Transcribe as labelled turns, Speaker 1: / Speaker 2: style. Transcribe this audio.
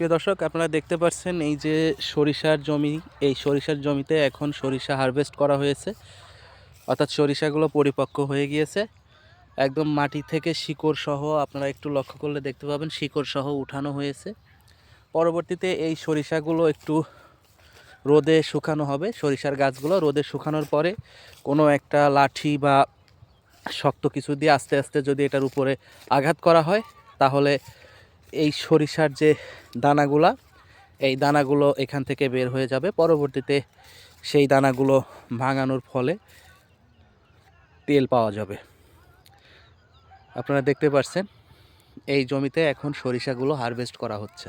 Speaker 1: প্রিয় দর্শক, আপনারা দেখতে পাচ্ছেন এই যে সরিষার জমি, এই সরিষার জমিতে এখন সরিষা হারভেস্ট করা হয়েছে। অর্থাৎ সরিষাগুলো পরিপক্ক হয়ে গিয়েছে। একদম মাটি থেকে শিকড় সহ আপনারা একটু লক্ষ্য করলে দেখতে পাবেন, শিকড় সহ উঠানো হয়েছে। পরবর্তীতে এই সরিষাগুলো একটু রোদে শুকানো হবে। সরিষার গাছগুলো রোদে শুকানোর পরে কোনো একটা লাঠি বা শক্ত কিছু দিয়ে আস্তে আস্তে যদি এটার উপরে আঘাত করা হয়, তাহলে এই সরিষার যে দানাগুলা, এই দানাগুলো এখান থেকে বের হয়ে যাবে। পরবর্তীতে সেই দানাগুলো ভাঙানোর ফলে তেল পাওয়া যাবে। আপনারা দেখতে পাচ্ছেন এই জমিতে এখন সরিষাগুলো হারভেস্ট করা হচ্ছে।